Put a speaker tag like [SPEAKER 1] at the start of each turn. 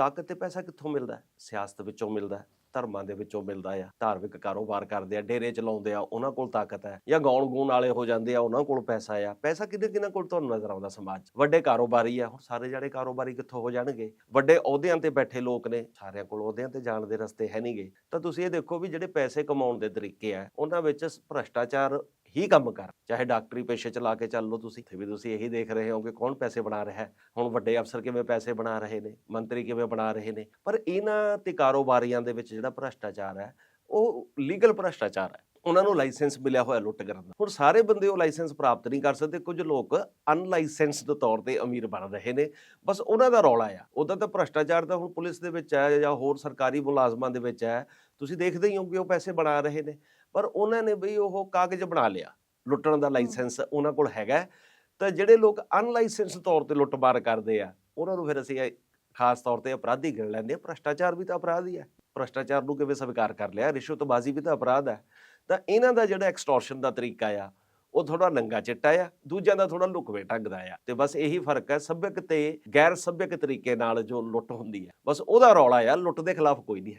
[SPEAKER 1] ਤਾਕਤ ਤੇ ਪੈਸਾ ਕਿੱਥੋਂ ਮਿਲਦਾ ਸਿਆਸਤ ਵਿੱਚੋਂ ਮਿਲਦਾ ਧਰਮਾਂ ਦੇ ਵਿੱਚੋਂ ਮਿਲਦਾ ਆ ਧਾਰਮਿਕ ਕਾਰੋਬਾਰ ਕਰਦੇ ਆ, ਡੇਰੇ ਚਲਾਉਂਦੇ ਆ, ਉਹਨਾਂ ਕੋਲ ਤਾਕਤ ਹੈ ਜਾਂ ਗਾਉਣ ਗੂਣ ਵਾਲੇ ਹੋ ਜਾਂਦੇ ਆ, ਉਹਨਾਂ ਕੋਲ ਪੈਸਾ ਆ, ਪੈਸਾ ਕਿਹਦੇ ਕਿਹਨਾਂ ਕੋਲ ਤੁਹਾਨੂੰ ਨਜ਼ਰ ਆਉਂਦਾ ਸਮਾਜ 'ਚ? ਵੱਡੇ ਕਾਰੋਬਾਰੀ ਆ, ਹੁਣ ਸਾਰੇ ਜਿਹੜੇ ਕਾਰੋਬਾਰੀ ਕਿੱਥੋਂ ਹੋ ਜਾਣਗੇ? ਵੱਡੇ ਅਹੁਦਿਆਂ ਤੇ ਬੈਠੇ ਲੋਕ ਨੇ, ਸਾਰਿਆਂ ਕੋਲ ਅਹੁਦਿਆਂ ਤੇ ਜਾਣ ਦੇ ਰਸਤੇ ਹੈ ਨਹੀਂਗੇ ਤਾਂ ਤੁਸੀਂ ਇਹ ਦੇਖੋ ਵੀ ਜਿਹੜੇ ਪੈਸੇ ਕਮਾਉਣ ਦੇ ਤਰੀਕੇ ਆ, ਉਹਨਾਂ ਵਿੱਚ ਭ੍ਰਸ਼ਟਾਚਾਰ ਹੀ ਕੰਮ ਕਰ, ਚਾਹੇ ਡਾਕਟਰੀ ਪੇਸ਼ੇ ਚ ਲਾ ਕੇ ਚੱਲ ਲਓ ਤੁਸੀਂ। ਇੱਥੇ ਵੀ ਤੁਸੀਂ ਇਹੀ ਦੇਖ ਰਹੇ ਹੋ ਕੌਣ ਪੈਸੇ ਬਣਾ ਰਿਹਾ ਹੈ। ਹੁਣ ਵੱਡੇ ਅਫਸਰ ਕਿਵੇਂ ਪੈਸੇ ਬਣਾ ਰਹੇ ਨੇ, ਮੰਤਰੀ ਕਿਵੇਂ ਬਣਾ ਰਹੇ ਨੇ। ਪਰ ਇਹਨਾਂ ਤੇ ਕਾਰੋਬਾਰੀਆਂ ਦੇ ਵਿੱਚ ਜਿਹੜਾ ਭ੍ਰਸ਼ਟਾਚਾਰ ਹੈ, ਉਹ ਲੀਗਲ ਭ੍ਰਸ਼ਟਾਚਾਰ ਹੈ। ਉਹਨਾਂ ਨੂੰ ਲਾਇਸੈਂਸ ਮਿਲਿਆ ਹੋਇਆ ਲੁੱਟ ਕਰਨ ਦਾ। ਹੁਣ ਸਾਰੇ ਬੰਦੇ ਉਹ ਲਾਇਸੈਂਸ ਪ੍ਰਾਪਤ ਨਹੀਂ ਕਰ ਸਕਦੇ। ਕੁਝ ਲੋਕ ਅਨਲਾਇਸੈਂਸਡ ਤੌਰ ਤੇ ਅਮੀਰ ਬਣ ਰਹੇ ਨੇ। ਬਸ ਉਹਨਾਂ ਦਾ ਰੌਲਾ ਆ। ਉਹਦਾ ਤਾਂ ਭ੍ਰਸ਼ਟਾਚਾਰ ਤਾਂ ਹੁਣ ਪੁਲਿਸ ਦੇ ਵਿੱਚ ਹੈ ਜਾਂ ਹੋਰ ਸਰਕਾਰੀ ਮੁਲਾਜ਼ਮਾਂ ਦੇ ਵਿੱਚ ਹੈ। ਤੁਸੀਂ ਦੇਖਦੇ ਹੀ ਹੋ ਕਿ ਉਹ ਪੈਸੇ ਬਣਾ ਰਹੇ ਨੇ। ਪਰ ਉਹਨਾਂ ਨੇ ਬਈ ਉਹ ਕਾਗਜ਼ ਬਣਾ ਲਿਆ ਲੁੱਟਣ ਦਾ ਲਾਇਸੈਂਸ ਉਹਨਾਂ ਕੋਲ ਹੈਗਾ। ਤਾਂ ਜਿਹੜੇ ਲੋਕ ਅਨਲਾਇਸੈਂਸ ਤੌਰ ਤੇ ਲੁੱਟਮਾਰ ਕਰਦੇ ਆ ਉਹਨਾਂ ਨੂੰ ਫਿਰ ਅਸੀਂ ਖਾਸ ਤੌਰ ਤੇ ਅਪਰਾਧੀ ਗਿਣ ਲੈਂਦੇ ਆ। ਭ੍ਰਸ਼ਟਾਚਾਰ ਵੀ ਤਾਂ ਅਪਰਾਧ ਹੀ ਹੈ। ਭ੍ਰਸ਼ਟਾਚਾਰ ਨੂੰ ਕਿਵੇਂ ਸਵੀਕਾਰ ਕਰ ਲਿਆ? ਰਿਸ਼ਵਤਬਾਜ਼ੀ ਵੀ ਤਾਂ ਅਪਰਾਧ ਹੈ। ਤਾਂ ਇਹਨਾਂ ਦਾ ਜਿਹੜਾ ਐਕਸਟੋਰਸ਼ਨ ਦਾ ਤਰੀਕਾ ਆ ਉਹ ਥੋੜਾ ਨੰਗਾ ਚਿੱਟਾ ਆ ਦੂਜਿਆਂ ਦਾ ਥੋੜਾ ਲੁਕਵੇਂ ਢੰਗ ਦਾ ਆ। ਤੇ ਬਸ ਇਹੀ ਫ਼ਰਕ ਹੈ ਸੱਭਿਅਕ ਤੇ ਗੈਰ ਸੱਭਿਅਕ ਤਰੀਕੇ ਨਾਲ ਜੋ ਲੁੱਟ ਹੁੰਦੀ ਹੈ ਬਸ ਉਹਦਾ ਰੌਲਾ ਆ ਲੁੱਟ ਦੇ ਖਿਲਾਫ ਕੋਈ ਨਹੀਂ ਹੈ।